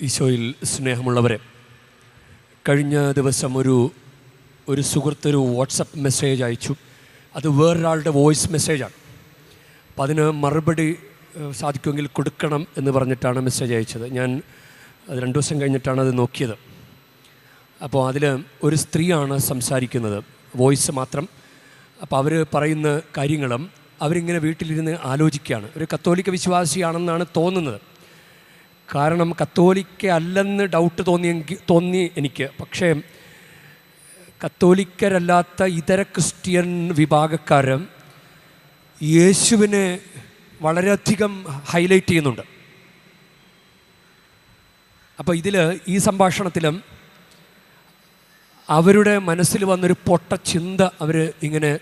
ഈശോയിൽ സ്നേഹമുള്ളവരെ കഴിഞ്ഞ ദിവസം ഒരു ഒരു സുഹൃത്തൊരു വാട്സപ്പ് മെസ്സേജ് അയച്ചു. അത് വേറൊരാളുടെ വോയിസ് മെസ്സേജാണ്. അപ്പം അതിന് മറുപടി സാധിക്കുമെങ്കിൽ കൊടുക്കണം എന്ന് പറഞ്ഞിട്ടാണ് മെസ്സേജ് അയച്ചത്. ഞാൻ അത് രണ്ട് ദിവസം കഴിഞ്ഞിട്ടാണ് അത് നോക്കിയത്. അപ്പോൾ അതിൽ ഒരു സ്ത്രീയാണ് സംസാരിക്കുന്നത് വോയിസ് മാത്രം. അപ്പോൾ അവർ പറയുന്ന കാര്യങ്ങളും അവരിങ്ങനെ വീട്ടിലിരുന്ന് ആലോചിക്കുകയാണ്. ഒരു കത്തോലിക്ക വിശ്വാസിയാണെന്നാണ് തോന്നുന്നത്. കാരണം കത്തോലിക്ക അല്ലെന്ന് ഡൗട്ട് തോന്നിയെങ്കിൽ തോന്നി എനിക്ക്. പക്ഷേ കത്തോലിക്കരല്ലാത്ത ഇതര ക്രിസ്ത്യൻ വിഭാഗക്കാർ യേശുവിനെ വളരെയധികം ഹൈലൈറ്റ് ചെയ്യുന്നുണ്ട്. അപ്പോൾ ഇതിൽ ഈ സംഭാഷണത്തിലും അവരുടെ മനസ്സിൽ വന്നൊരു പൊട്ട ചിന്ത അവർ ഇങ്ങനെ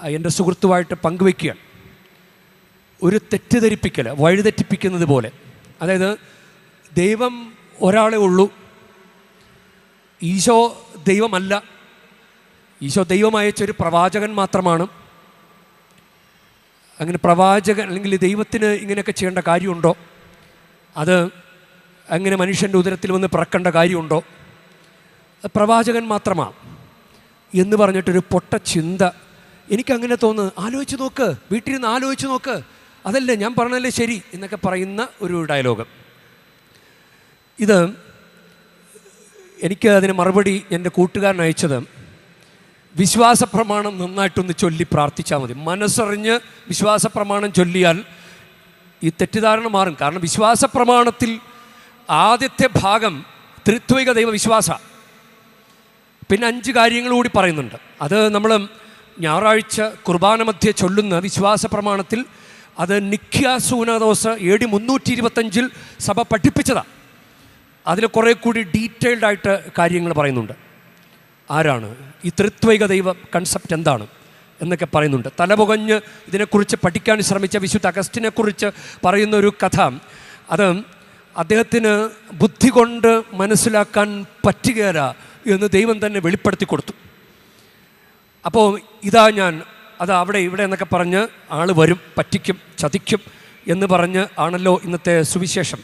എന്റെ സുഹൃത്തുമായിട്ട് പങ്കുവയ്ക്കുകയാണ് ഒരു തെറ്റിദ്ധരിപ്പിക്കൽ വഴിതെറ്റിപ്പിക്കുന്നത് പോലെ. അതായത് ദൈവം ഒരാളെ ഉള്ളൂ. ഈശോ ദൈവമല്ല. ഈശോ ദൈവം അയച്ച ഒരു പ്രവാചകൻ മാത്രമാണ്. അങ്ങനെ പ്രവാചകൻ അല്ലെങ്കിൽ ദൈവത്തിന് ഇങ്ങനെയൊക്കെ ചെയ്യേണ്ട കാര്യമുണ്ടോ? അത് അങ്ങനെ മനുഷ്യന്റെ ഉദരത്തിൽ വന്ന് പിറക്കേണ്ട കാര്യമുണ്ടോ? പ്രവാചകൻ മാത്രമാണ് എന്ന് പറഞ്ഞിട്ടൊരു പൊട്ട ചിന്ത. എനിക്കങ്ങനെ തോന്നുന്നു. ആലോചിച്ച് നോക്ക്. വീട്ടിലിരുന്ന് ആലോചിച്ച് നോക്ക്. അതല്ലേ ഞാൻ പറഞ്ഞല്ലേ ശരി എന്നൊക്കെ പറയുന്ന ഒരു ഡയലോഗ് ഇത് എനിക്ക് അതിന് മറുപടി എന്റെ കൂട്ടുകാരൻ അയച്ചത് വിശ്വാസ പ്രമാണം നന്നായിട്ടൊന്ന് ചൊല്ലി പ്രാർത്ഥിച്ചാൽ മതി. മനസ്സറിഞ്ഞ് വിശ്വാസ പ്രമാണം ചൊല്ലിയാൽ ഈ തെറ്റിദ്ധാരണ മാറും. കാരണം വിശ്വാസ പ്രമാണത്തിൽ ആദ്യത്തെ ഭാഗം ത്രിത്വിക ദൈവവിശ്വാസ. പിന്നെ അഞ്ച് കാര്യങ്ങൾ കൂടി പറയുന്നുണ്ട്. അത് നമ്മൾ ഞായറാഴ്ച കുർബാന മധ്യ ചൊല്ലുന്ന വിശ്വാസ പ്രമാണത്തിൽ അത് നിഖ്യ സൂനദോസ് എ ഡി മുന്നൂറ്റി ഇരുപത്തഞ്ചിൽ സഭ പഠിപ്പിച്ചതാണ് അതിൽ കുറേ കൂടി ഡീറ്റെയിൽഡായിട്ട് കാര്യങ്ങൾ പറയുന്നുണ്ട്. ആരാണ്? ഈ ത്രിത്വൈക ദൈവ കൺസെപ്റ്റ് എന്താണ് എന്നൊക്കെ പറയുന്നുണ്ട്. തലപുകഞ്ഞ് ഇതിനെക്കുറിച്ച് പഠിക്കാൻ ശ്രമിച്ച വിശുദ്ധ അഗസ്റ്റിനെക്കുറിച്ച് പറയുന്ന ഒരു കഥ. അത് അദ്ദേഹത്തിന് ബുദ്ധി കൊണ്ട് മനസ്സിലാക്കാൻ പറ്റുകയില്ല എന്ന് ദൈവം തന്നെ വെളിപ്പെടുത്തി കൊടുത്തു. അപ്പോൾ ഇതാ ഞാൻ അത് അവിടെ ഇവിടെ എന്നൊക്കെ പറഞ്ഞ് ആൾ വരും പറ്റിക്കും ചതിക്കും എന്ന് പറഞ്ഞ് ആണല്ലോ ഇന്നത്തെ സുവിശേഷം.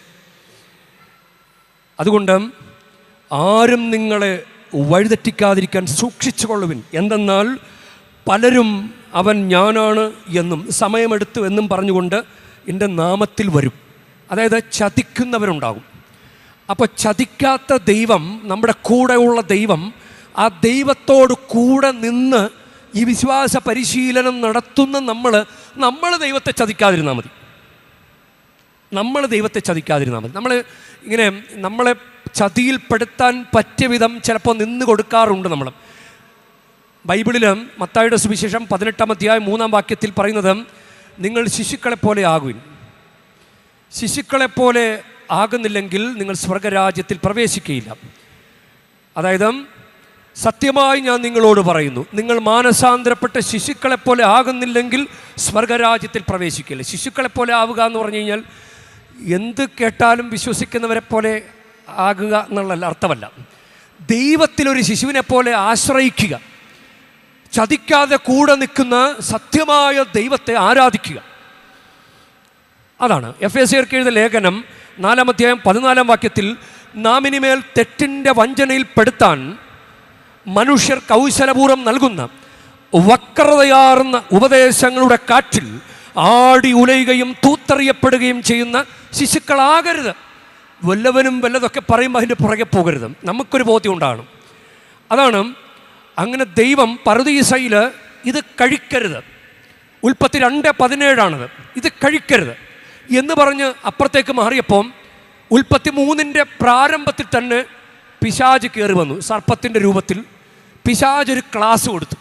അതുകൊണ്ട് ആരും നിങ്ങളെ വഴിതെറ്റിക്കാതിരിക്കാൻ സൂക്ഷിച്ചു കൊള്ളുവിൻ എന്തെന്നാൽ പലരും അവൻ ഞാനാണ് എന്നും സമയമെടുത്തു എന്നും പറഞ്ഞുകൊണ്ട് എന്റെ നാമത്തിൽ വരും. അതായത് ചതിക്കുന്നവരുണ്ടാകും. അപ്പോൾ ചതിക്കാത്ത ദൈവം നമ്മുടെ കൂടെയുള്ള ദൈവം ആ ദൈവത്തോട് കൂടെ നിന്ന് ഈ വിശ്വാസ പരിശീലനം നടത്തുന്ന നമ്മൾ നമ്മൾ ദൈവത്തെ ചതിക്കാതിരുന്നാൽ മതി. നമ്മൾ ദൈവത്തെ ചതിക്കാതിരുന്നാൽ മതി. നമ്മൾ ഇങ്ങനെ നമ്മളെ ചതിയിൽപ്പെടുത്താൻ പറ്റിയ വിധം ചിലപ്പോൾ നിന്ന് കൊടുക്കാറുണ്ട് നമ്മൾ ബൈബിളിൽ മത്തായുടെ സുവിശേഷം പതിനെട്ടാം അധ്യായം മൂന്നാം വാക്യത്തിൽ പറയുന്നത് നിങ്ങൾ ശിശുക്കളെ പോലെ ആകുവിൻ. ശിശുക്കളെ പോലെ ആകുന്നില്ലെങ്കിൽ നിങ്ങൾ സ്വർഗരാജ്യത്തിൽ പ്രവേശിക്കുകയില്ല അതായത് സത്യമായി ഞാൻ നിങ്ങളോട് പറയുന്നു നിങ്ങൾ മാനസാന്തരപ്പെട്ട ശിശുക്കളെപ്പോലെ ആകുന്നില്ലെങ്കിൽ സ്വർഗരാജ്യത്തിൽ പ്രവേശിക്കില്ല? ശിശുക്കളെപ്പോലെ ആവുക എന്ന് പറഞ്ഞു കഴിഞ്ഞാൽ എന്ത് കേട്ടാലും വിശ്വസിക്കുന്നവരെ പോലെ ആകുക എന്നുള്ള അർത്ഥമല്ല. ദൈവത്തിലൊരു ശിശുവിനെ പോലെ ആശ്രയിക്കുക ചതിക്കാതെ കൂടെ നിൽക്കുന്ന സത്യമായ ദൈവത്തെ ആരാധിക്കുക. അതാണ്. എഫ് എസ് സിയർക്ക് എഴുതിയ ലേഖനം നാലാമധ്യായം പതിനാലാം വാക്യത്തിൽ നാമിനിമേൽ തെറ്റിന്റെ വഞ്ചനയിൽ പെടുത്താൻ മനുഷ്യർ കൗശലപൂർവം നൽകുന്ന വക്രതയാർന്ന ഉപദേശങ്ങളുടെ കാറ്റിൽ ആടി ഉലയുകയും തൂത്തറിയപ്പെടുകയും ചെയ്യുന്ന ശിശുക്കളാകരുത്. വല്ലവനും വല്ലതൊക്കെ പറയുമ്പോൾ അതിന്റെ പുറകെ പോകരുത്. നമുക്കൊരു ബോധ്യം ഉണ്ടാകണം. അതാണ് അങ്ങനെ ദൈവം പറുദീസയിൽ ഇത് കഴിക്കരുത്. ഉൽപ്പത്തി രണ്ട് പതിനേഴാണത്. ഇത് കഴിക്കരുത്. എന്ന് പറഞ്ഞ് അപ്പുറത്തേക്ക് മാറിയപ്പം ഉൽപ്പത്തി മൂന്നിന്റെ പ്രാരംഭത്തിൽ തന്നെ പിശാജ് കയറി വന്നു. സർപ്പത്തിന്റെ രൂപത്തിൽ പിശാജ് ഒരു ക്ലാസ് കൊടുത്തു.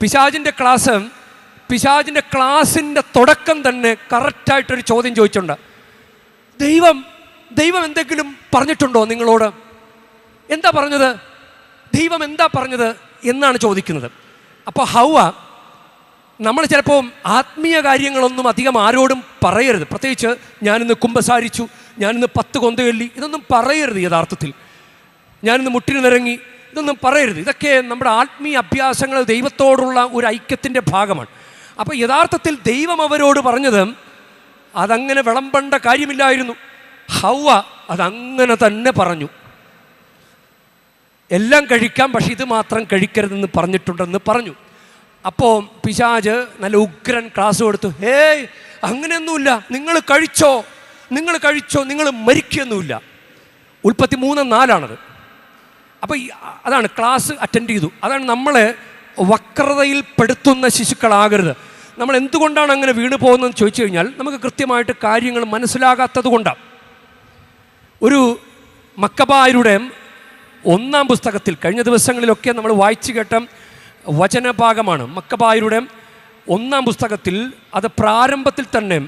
പിശാജിന്റെ ക്ലാസ് പിശാജിന്റെ ക്ലാസിന്റെ തുടക്കം തന്നെ കറക്റ്റായിട്ടൊരു ചോദ്യം ചോദിച്ചിട്ടുണ്ട് ദൈവം ദൈവം എന്തെങ്കിലും പറഞ്ഞിട്ടുണ്ടോ നിങ്ങളോട്? എന്താ പറഞ്ഞത്? ദൈവം എന്താ പറഞ്ഞത്? എന്നാണ് ചോദിക്കുന്നത്. അപ്പോൾ ഹൗവ നമ്മൾ ചിലപ്പോൾ ആത്മീയ കാര്യങ്ങളൊന്നും അധികം ആരോടും പറയരുത്. പ്രത്യേകിച്ച് ഞാനിന്ന് കുമ്പസാരിച്ചു ഞാനിന്ന് പത്ത് കൊന്തയൊല്ലി ഇതൊന്നും പറയരുത് യഥാർത്ഥത്തിൽ. ഞാനിന്ന് മുട്ടിന് നിരങ്ങി ഇതൊന്നും പറയരുത്. ഇതൊക്കെ നമ്മുടെ ആത്മീയ അഭ്യാസങ്ങൾ ദൈവത്തോടുള്ള ഒരു ഐക്യത്തിന്റെ ഭാഗമാണ്. അപ്പോൾ യഥാർത്ഥത്തിൽ ദൈവം അവരോട് പറഞ്ഞത് അതങ്ങനെ വിളമ്പേണ്ട കാര്യമില്ലായിരുന്നു. ഹൗവ അതങ്ങനെ തന്നെ പറഞ്ഞു. എല്ലാം കഴിക്കാം പക്ഷെ ഇത് മാത്രം കഴിക്കരുതെന്ന് പറഞ്ഞിട്ടുണ്ടെന്ന് പറഞ്ഞു. അപ്പോൾ പിശാജ് നല്ല ഉഗ്രൻ ക്ലാസ് കൊടുത്തു. ഹേയ് അങ്ങനെയൊന്നുമില്ല. നിങ്ങൾ കഴിച്ചോ? നിങ്ങൾ കഴിച്ചോ? നിങ്ങൾ മരിക്കുകയൊന്നുമില്ല. ഉൽപ്പത്തി മൂന്ന് നാലാണത്. അപ്പോൾ അതാണ് ക്ലാസ് അറ്റൻഡ് ചെയ്തു. അതാണ് നമ്മളെ വക്രതയിൽ പെടുത്തുന്ന ശിശുക്കളാകരുത്. നമ്മൾ എന്തുകൊണ്ടാണ് അങ്ങനെ വീണു പോകുന്നതെന്ന് ചോദിച്ചു കഴിഞ്ഞാൽ നമുക്ക് കൃത്യമായിട്ട് കാര്യങ്ങൾ മനസ്സിലാകാത്തത് കൊണ്ടാണ്. ഒരു മക്കബായരുടെ ഒന്നാം പുസ്തകത്തിൽ കഴിഞ്ഞ ദിവസങ്ങളിലൊക്കെ നമ്മൾ വായിച്ചു കേട്ട വചനഭാഗമാണ് മക്കബായരുടെ ഒന്നാം പുസ്തകത്തിൽ അത് പ്രാരംഭത്തിൽ തന്നെ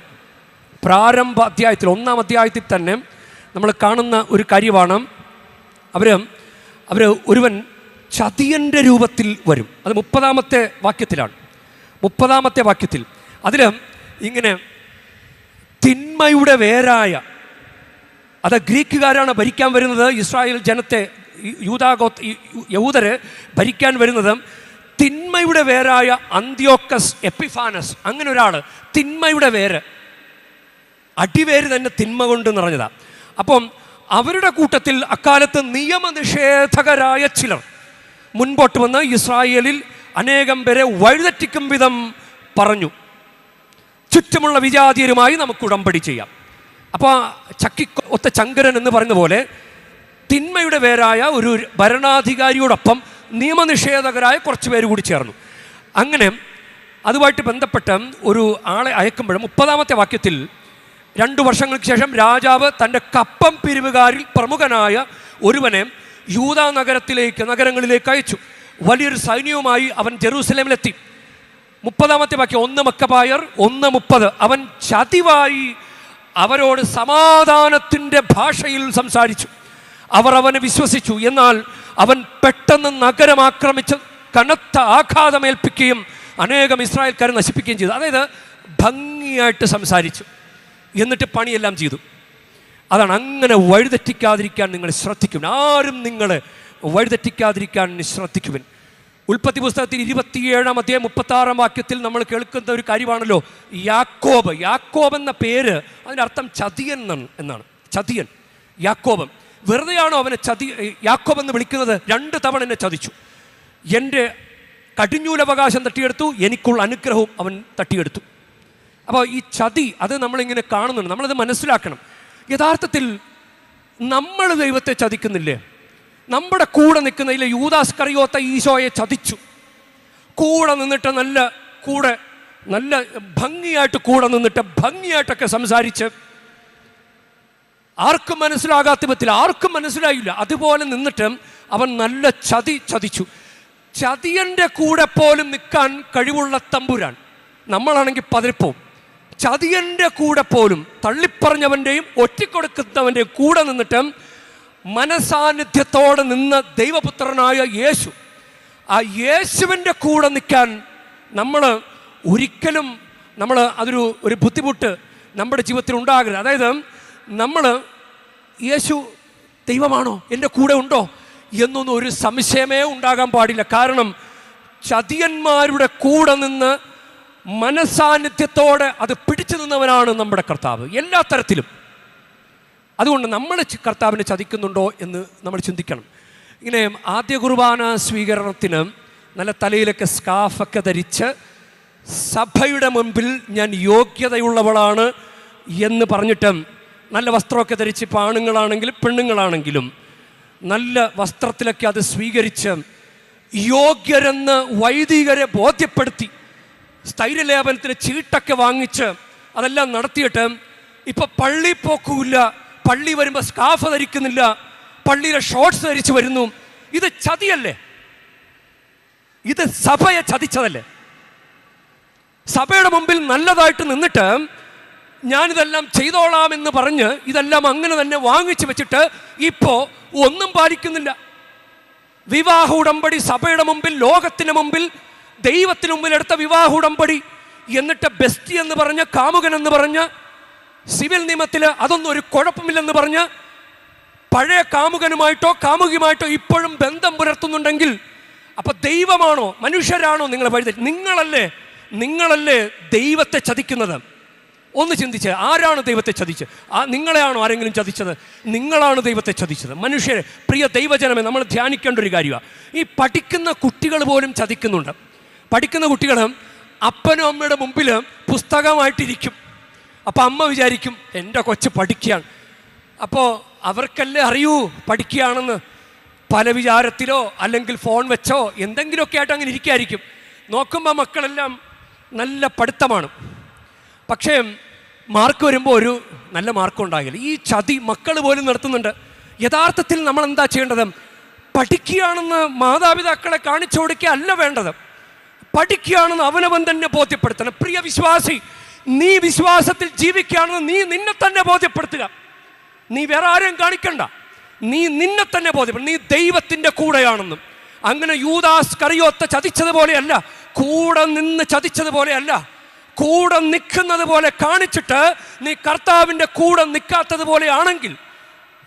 പ്രാരംഭ അധ്യായത്തിൽ ഒന്നാം അധ്യായത്തിൽ തന്നെ നമ്മൾ കാണുന്ന ഒരു കാര്യമാണ്. അവർ അവർ ഒരുവൻ ചതിയന്റെ രൂപത്തിൽ വരും. അത് മുപ്പതാമത്തെ വാക്യത്തിലാണ്. മുപ്പതാമത്തെ വാക്യത്തിൽ. അതിൽ ഇങ്ങനെ തിന്മയുടെ വേരായ അത് ഗ്രീക്കുകാരാണ് ഭരിക്കാൻ വരുന്നത് ഇസ്രായേൽ ജനത്തെ യൂതാഗോ യഹൂദര് ഭരിക്കാൻ വരുന്നത് തിന്മയുടെ വേരായ അന്ത്യോക്കസ് എപ്പിഫാനസ്. അങ്ങനെ ഒരാൾ തിന്മയുടെ വേര്. അടിവേര് തന്നെ തിന്മ കൊണ്ട് നിറഞ്ഞതാണ് അപ്പം അവരുടെ കൂട്ടത്തിൽ അക്കാലത്ത് നിയമനിഷേധകരായ ചിലർ. മുൻപോട്ട് വന്ന് ഇസ്രായേലിൽ അനേകം പേരെ വഴുതറ്റിക്കും വിധം പറഞ്ഞു. ചുറ്റുമുള്ള വിജാതീയരുമായി നമുക്ക് ഉടമ്പടി ചെയ്യാം. അപ്പോൾ ചക്കി ഒത്ത ചങ്കരൻ എന്ന് പറയുന്ന പോലെ തിന്മയുടെ പേരായ ഒരു ഭരണാധികാരിയോടൊപ്പം നിയമനിഷേധകരായ കുറച്ച് പേര് കൂടി ചേർന്നു. അങ്ങനെ അതുമായിട്ട് ബന്ധപ്പെട്ട ഒരു ആളെ അയക്കുമ്പോഴും മുപ്പതാമത്തെ വാക്യത്തിൽ രണ്ടു വർഷങ്ങൾക്ക് ശേഷം രാജാവ് തന്റെ കപ്പം പിരിവുകാരിൽ പ്രമുഖനായ ഒരുവനെ യൂതാ നഗരത്തിലേക്ക് നഗരങ്ങളിലേക്ക് അയച്ചു. വലിയൊരു സൈന്യവുമായി അവൻ ജെറൂസലേമിലെത്തി. മുപ്പതാമത്തെ വാക്യം ഒന്ന് മക്കപായർ ഒന്ന് മുപ്പത്. അവൻ ചതിവായി അവരോട് സമാധാനത്തിന്റെ ഭാഷയിൽ സംസാരിച്ചു. അവർ അവനെ വിശ്വസിച്ചു. എന്നാൽ അവൻ പെട്ടെന്ന് നഗരം ആക്രമിച്ച് കനത്ത ആഘാതമേൽപ്പിക്കുകയും അനേകം ഇസ്രായേൽക്കാരെ നശിപ്പിക്കുകയും ചെയ്തു. അതായത് ഭംഗിയായിട്ട് സംസാരിച്ചു. എന്നിട്ട് പണിയെല്ലാം ചെയ്തു. അതാണ് അങ്ങനെ വഴിതെറ്റിക്കാതിരിക്കാൻ നിങ്ങൾ ശ്രദ്ധിക്കും ആരും നിങ്ങളെ വഴിതെറ്റിക്കാതിരിക്കാൻ ശ്രദ്ധിക്കുവിൻ. ഉൽപ്പത്തി പുസ്തകത്തിൽ ഇരുപത്തിയേഴാം അധ്യായം മുപ്പത്തി ആറാം വാക്യത്തിൽ നമ്മൾ കേൾക്കുന്ന ഒരു കാര്യമാണല്ലോ. യാക്കോബ്. യാക്കോബ് എന്ന പേര് അതിനർത്ഥം ചതിയൻ എന്നാണ് എന്നാണ്. ചതിയൻ. യാക്കോബ്. വെറുതെയാണോ അവനെ ചതി യാക്കോബ് എന്ന് വിളിക്കുന്നത്? രണ്ട് തവണ എന്നെ ചതിച്ചു. എന്റെ കടിഞ്ഞൂലവകാശം തട്ടിയെടുത്തു എനിക്കുള്ള അനുഗ്രഹവും അവൻ തട്ടിയെടുത്തു. അപ്പോൾ ഈ ചതി അത് നമ്മളിങ്ങനെ കാണുന്നുണ്ട്. നമ്മളത് മനസ്സിലാക്കണം. യഥാർത്ഥത്തിൽ നമ്മൾ ദൈവത്തെ ചതിക്കുന്നില്ലേ? നമ്മുടെ കൂടെ നിൽക്കുന്ന യൂദാസ് കറിയോത്ത ഈശോയെ ചതിച്ചു. കൂടെ നിന്നിട്ട് നല്ല കൂടെ നല്ല ഭംഗിയായിട്ട് കൂടെ നിന്നിട്ട് ഭംഗിയായിട്ടൊക്കെ സംസാരിച്ച് ആർക്കും മനസ്സിലാകാത്ത വിധത്തിൽ ആർക്കും മനസ്സിലായില്ല. അതുപോലെ നിന്നിട്ട് അവൻ നല്ല ചതി ചതിച്ചു. ചതിയന്റെ കൂടെ പോലും നിൽക്കാൻ കഴിവുള്ള തമ്പുരാൻ. നമ്മളാണെങ്കിൽ പതിരിപ്പോവും ചതിയന്റെ കൂടെ പോലും തള്ളിപ്പറഞ്ഞവന്റെയും ഒറ്റിക്കൊടുക്കുന്നവന്റെയും കൂടെ നിന്നിട്ട് മനസാന്നിധ്യത്തോടെ നിന്ന ദൈവപുത്രനായ യേശു. ആ യേശുവിന്റെ കൂടെ നിൽക്കാൻ നമ്മൾ ഒരിക്കലും നമ്മൾ അതൊരു ഒരു ബുദ്ധിമുട്ട് നമ്മുടെ ജീവിതത്തിൽ ഉണ്ടാകരുത്. അതായത് നമ്മൾ യേശു ദൈവമാണോ? എന്റെ കൂടെ ഉണ്ടോ? എന്നൊന്നും ഒരു സംശയമേ ഉണ്ടാകാൻ പാടില്ല. കാരണം ചതിയന്മാരുടെ കൂടെ നിന്ന് മനസാന്നിധ്യത്തോടെ അത് പിടിച്ചു നിന്നവനാണ് നമ്മുടെ കർത്താവ്. എല്ലാ തരത്തിലും. അതുകൊണ്ട് നമ്മൾ കർത്താവിനെ ചതിക്കുന്നുണ്ടോ എന്ന് നമ്മൾ ചിന്തിക്കണം. ഇങ്ങനെ ആദ്യ കുർബാന സ്വീകരണത്തിന് നല്ല തലയിലൊക്കെ സ്കാഫൊക്കെ ധരിച്ച് സഭയുടെ മുൻപിൽ ഞാൻ യോഗ്യതയുള്ളവളാണ് എന്ന് പറഞ്ഞിട്ട് നല്ല വസ്ത്രമൊക്കെ ധരിച്ച് ഇപ്പോൾ ആണുങ്ങളാണെങ്കിലും പെണ്ണുങ്ങളാണെങ്കിലും നല്ല വസ്ത്രത്തിലൊക്കെ അത് സ്വീകരിച്ച് യോഗ്യരെന്ന് വൈദികരെ ബോധ്യപ്പെടുത്തി സ്ഥൈര്യലേപനത്തിന് ചീട്ടൊക്കെ വാങ്ങിച്ച് അതെല്ലാം നടത്തിയിട്ട് ഇപ്പം പള്ളി പോക്കുമില്ല പള്ളി വരുമ്പോൾ സ്കാഫ് ധരിക്കുന്നില്ല പള്ളിയിലെ ഷോർട്സ് ധരിച്ച് വരുന്നു. ഇത് ചതിയല്ലേ? ഇത് സഭയെ ചതിച്ചതല്ലേ? സഭയുടെ മുമ്പിൽ നല്ലതായിട്ട് നിന്നിട്ട് ഞാനിതെല്ലാം ചെയ്തോളാം എന്ന് പറഞ്ഞ് ഇതെല്ലാം അങ്ങനെ തന്നെ വാങ്ങിച്ചു വെച്ചിട്ട് ഇപ്പോൾ ഒന്നും പാലിക്കുന്നില്ല. വിവാഹ ഉടമ്പടി സഭയുടെ മുമ്പിൽ ലോകത്തിന് മുമ്പിൽ ദൈവത്തിന് മുമ്പിൽ എടുത്ത വിവാഹ ഉടമ്പടി എന്നിട്ട് ബെസ്റ്റി എന്ന് പറഞ്ഞ് കാമുകൻ എന്ന് പറഞ്ഞ് സിവിൽ നിയമത്തിൽ അതൊന്നും ഒരു കുഴപ്പമില്ലെന്ന് പറഞ്ഞ് പഴയ കാമുകനുമായിട്ടോ കാമുകിയുമായിട്ടോ ഇപ്പോഴും ബന്ധം പുലർത്തുന്നുണ്ടെങ്കിൽ അപ്പൊ ദൈവമാണോ മനുഷ്യരാണോ നിങ്ങളെ വഴി നിങ്ങളല്ലേ നിങ്ങളല്ലേ ദൈവത്തെ ചതിക്കുന്നത്? ഒന്ന് ചിന്തിച്ച് ആരാണ് ദൈവത്തെ ചതിച്ചത് ആ നിങ്ങളെയാണോ ആരെങ്കിലും ചതിച്ചത്? നിങ്ങളാണ് ദൈവത്തെ ചതിച്ചത്. മനുഷ്യരെ പ്രിയ ദൈവജനമേ നമ്മൾ ധ്യാനിക്കേണ്ട ഒരു കാര്യമാണ് ഈ പഠിക്കുന്ന കുട്ടികൾ പോലും ചതിക്കുന്നുണ്ട്. പഠിക്കുന്ന കുട്ടികൾ അപ്പനും അമ്മയുടെ മുമ്പിൽ പുസ്തകമായിട്ടിരിക്കും. അപ്പോൾ അമ്മ വിചാരിക്കും എന്റെ കൊച്ച് പഠിക്കുകയാണ്. അപ്പോൾ അവർക്കല്ലേ അറിയൂ പഠിക്കുകയാണെന്ന്? പല വിചാരത്തിലോ അല്ലെങ്കിൽ ഫോൺ വെച്ചോ എന്തെങ്കിലുമൊക്കെ ആയിട്ട് അങ്ങനെ ഇരിക്കുമായിരിക്കും നോക്കുമ്പോൾ മക്കളെല്ലാം നല്ല പഠിത്തമാണ്. പക്ഷേ മാർക്ക് വരുമ്പോൾ ഒരു നല്ല മാർക്കും ഉണ്ടാകില്ല. ഈ ചതി മക്കൾ പോലും നടത്തുന്നുണ്ട് യഥാർത്ഥത്തിൽ നമ്മൾ എന്താ ചെയ്യേണ്ടത്? പഠിക്കുകയാണെന്ന് മാതാപിതാക്കളെ കാണിച്ചു കൊടുക്കുക അല്ല വേണ്ടത്. പഠിക്കുകയാണെന്ന് അവനവൻ തന്നെ ബോധ്യപ്പെടുത്തണം. പ്രിയ വിശ്വാസി നീ വിശ്വാസത്തിൽ ജീവിക്കുകയാണെന്ന് നീ നിന്നെ തന്നെ ബോധ്യപ്പെടുത്തുക. നീ വേറെ ആരെയും കാണിക്കണ്ട. നീ നിന്നെ തന്നെ ബോധ്യപ്പെടും നീ ദൈവത്തിന്റെ കൂടെയാണെന്നും. അങ്ങനെ യൂദാസ് കറിയോത്ത ചതിച്ചതുപോലെയല്ല കൂടെ നിന്ന് ചതിച്ചതുപോലെയല്ല കൂടെ നിൽക്കുന്നത് പോലെ കാണിച്ചിട്ട് നീ കർത്താവിന്റെ കൂടെ നിൽക്കാത്തത് പോലെയാണെങ്കിൽ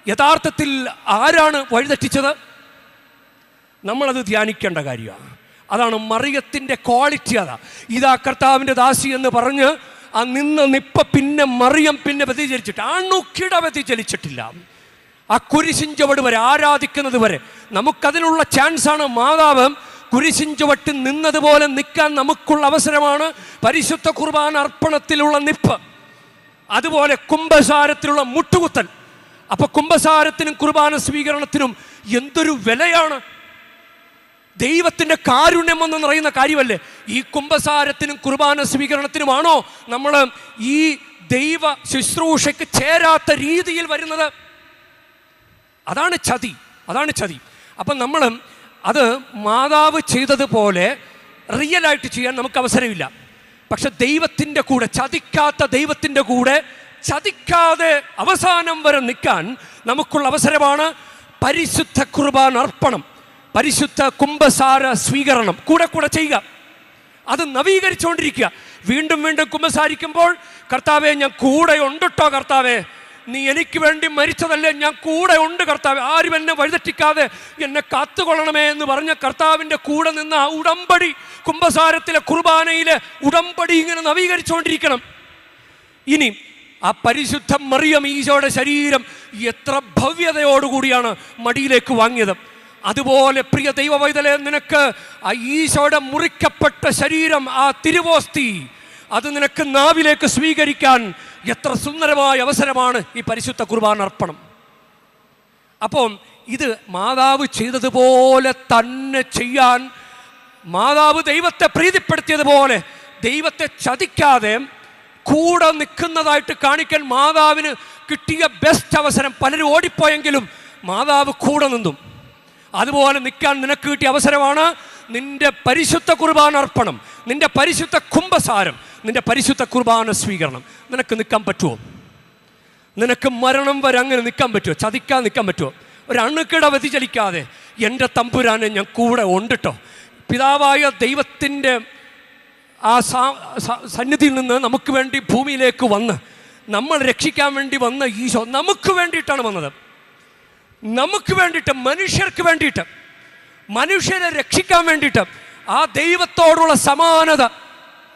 യഥാർത്ഥത്തിൽ ആരാണ് വഴിതെറ്റിച്ചത്? നമ്മളത് ധ്യാനിക്കേണ്ട കാര്യമാണ്. അതാണ് മറിയത്തിന്റെ ക്വാളിറ്റി അതാ. ഇതാ കർത്താവിന്റെ ദാസി എന്ന് പറഞ്ഞ് ആ നിന്ന് നിപ്പ പിന്നെ മറിയം പിന്നെ വ്യതിചലിച്ചിട്ട് അണുക്കിട വ്യതിചലിച്ചിട്ടില്ല. ആ കുരിശിഞ്ചവട് വരെ ആരാധിക്കുന്നത് വരെ നമുക്കതിനുള്ള ചാൻസാണ് മാതാവ് കുരിശിഞ്ചവട്ട് നിന്നതുപോലെ നിൽക്കാൻ നമുക്കുള്ള അവസരമാണ് പരിശുദ്ധ കുർബാന അർപ്പണത്തിലുള്ള നിപ്പ്. അതുപോലെ കുംഭസാരത്തിലുള്ള മുട്ടുകുത്തൽ അപ്പൊ കുംഭസാരത്തിനും കുർബാന സ്വീകരണത്തിനും എന്തൊരു വിലയാണ്? ദൈവത്തിന്റെ കാരുണ്യം എന്ന് പറയുന്ന കാര്യമല്ലേ? ഈ കുംഭസാരത്തിനും കുർബാന സ്വീകരണത്തിനുമാണോ നമ്മൾ ഈ ദൈവ ശുശ്രൂഷയ്ക്ക് ചേരാത്ത രീതിയിൽ വരുന്നത്? അതാണ് ചതി. അതാണ് ചതി. അപ്പം നമ്മൾ അത് മാതാവ് ചെയ്തതുപോലെ റിയൽ ആയിട്ട് ചെയ്യാൻ നമുക്ക് അവസരമില്ല പക്ഷെ ദൈവത്തിന്റെ കൂടെ ചതിക്കാത്ത ദൈവത്തിന്റെ കൂടെ ചതിക്കാതെ അവസാനം വരെ നിൽക്കാൻ നമുക്കുള്ള അവസരമാണ് പരിശുദ്ധ കുർബാൻ അർപ്പണം. പരിശുദ്ധ കുംഭസാര സ്വീകരണം. കൂടെ കൂടെ ചെയ്യുക. അത് നവീകരിച്ചുകൊണ്ടിരിക്കുക. വീണ്ടും വീണ്ടും കുമ്പസാരിക്കുമ്പോൾ കർത്താവെ ഞാൻ കൂടെ ഉണ്ടോ കർത്താവെ. നീ എനിക്ക് വേണ്ടി മരിച്ചതല്ലേ? ഞാൻ കൂടെ ഉണ്ട് കർത്താവ്. ആരും എന്നെ വഴിതെറ്റിക്കാതെ എന്നെ കാത്തുകൊള്ളണമേ എന്ന് പറഞ്ഞ കർത്താവിന്റെ കൂടെ നിന്ന് ആ ഉടമ്പടി കുംഭസാരത്തിലെ കുർബാനയിലെ ഉടമ്പടി ഇങ്ങനെ നവീകരിച്ചുകൊണ്ടിരിക്കണം. ഇനി ആ പരിശുദ്ധ മറിയം ഈശോയുടെ ശരീരം എത്ര ഭവ്യതയോടുകൂടിയാണ് മടിയിലേക്ക് വാങ്ങിയത്. അതുപോലെ പ്രിയ ദൈവവൈതലെ നിനക്ക് ആ ഈശോയുടെ മുറിക്കപ്പെട്ട ശരീരം ആ തിരുവോസ്തി അത് നിനക്ക് നാവിലേക്ക് സ്വീകരിക്കാൻ എത്ര സുന്ദരമായ അവസരമാണ് ഈ പരിശുദ്ധ കുർബാന അർപ്പണം. അപ്പം ഇത് മാതാവ് ചെയ്തതുപോലെ തന്നെ ചെയ്യാൻ മാതാവ് ദൈവത്തെ പ്രീതിപ്പെടുത്തിയതുപോലെ ദൈവത്തെ ചതിക്കാതെ കൂടെ നിൽക്കുന്നതായിട്ട് കാണിക്കാൻ മാതാവിന് കിട്ടിയ ബെസ്റ്റ് അവസരം. പലരും ഓടിപ്പോയെങ്കിലും മാതാവ് കൂടെ നിന്നും. അതുപോലെ നിൽക്കാൻ നിനക്ക് കിട്ടിയ അവസരമാണ് നിന്റെ പരിശുദ്ധ കുർബാന അർപ്പണം നിന്റെ പരിശുദ്ധ കുംഭസാരം. നിന്റെ പരിശുദ്ധ കുർബാന സ്വീകരണം. നിനക്ക് നിൽക്കാൻ പറ്റുമോ? നിനക്ക് മരണം വരെ അങ്ങനെ നിൽക്കാൻ പറ്റുമോ? ചതിക്കാൻ നിൽക്കാൻ പറ്റുമോ? ഒരു അണുക്കിട വ്യതിചലിക്കാതെ എന്റെ തമ്പുരാനെ ഞാൻ കൂടെ ഉണ്ടിട്ടോ. പിതാവായ ദൈവത്തിന്റെ ആ സന്നിധിയിൽ നിന്ന് നമുക്ക് വേണ്ടി ഭൂമിയിലേക്ക് വന്ന് നമ്മൾ രക്ഷിക്കാൻ വേണ്ടി വന്ന ഈശോ നമുക്ക് വേണ്ടിയിട്ടാണ് വന്നത്. നമുക്ക് വേണ്ടിയിട്ട് മനുഷ്യർക്ക് വേണ്ടിയിട്ട് മനുഷ്യരെ രക്ഷിക്കാൻ വേണ്ടിയിട്ട് ആ ദൈവത്തോടുള്ള സമാനത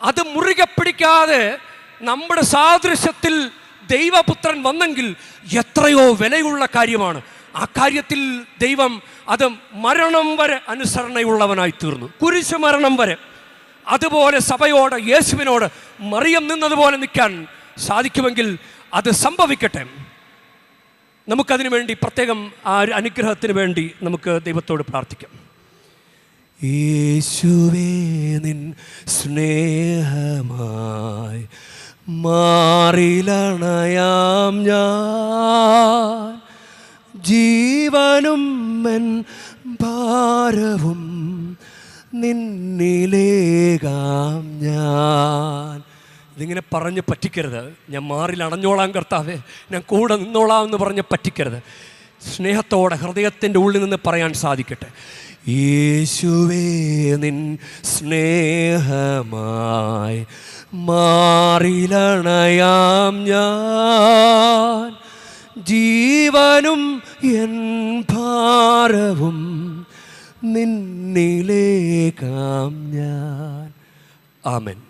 അത് മുറുകെ പിടിക്കാതെ നമ്മുടെ സാദൃശ്യത്തിൽ ദൈവപുത്രൻ വന്നെങ്കിൽ എത്രയോ വിലയുള്ള കാര്യമാണ്. ആ കാര്യത്തിൽ ദൈവം അത് മരണം വരെ അനുസരണയുള്ളവനായി തീർന്നു. കുരിശ് മരണം വരെ. അതുപോലെ സഭയോട് യേശുവിനോട് മറിയം നിന്നതുപോലെ നിൽക്കാൻ സാധിക്കുമെങ്കിൽ അത് സംഭവിക്കട്ടെ. നമുക്കതിനു വേണ്ടി പ്രത്യേകം ആ അനുഗ്രഹത്തിന് വേണ്ടി നമുക്ക് ദൈവത്തോട് പ്രാർത്ഥിക്കാം. യേശുവേ നിൻ സ്നേഹമായി മാറിലണയാം ഞാൻ. ജീവനും എൻ ഭാരവും നിന്നിലേകാം ഞാൻ. ഇതിങ്ങനെ പറഞ്ഞ് പറ്റിക്കരുത്. ഞാൻ മാറിൽ അണഞ്ഞോളാം കർത്താവേ. ഞാൻ കൂടെ നിന്നോളാം എന്ന് പറഞ്ഞ് പറ്റിക്കരുത്. സ്നേഹത്തോടെ ഹൃദയത്തിന്റെ ഉള്ളിൽ നിന്ന് പറയാൻ സാധിക്കട്ടെ. യേശുവേ നിൻ സ്നേഹമായി മാറിലണയാം ഞാൻ. ജീവനും എൻ ഭാരവും നിന്നിലേക്കാം ഞാൻ. ആമൻ.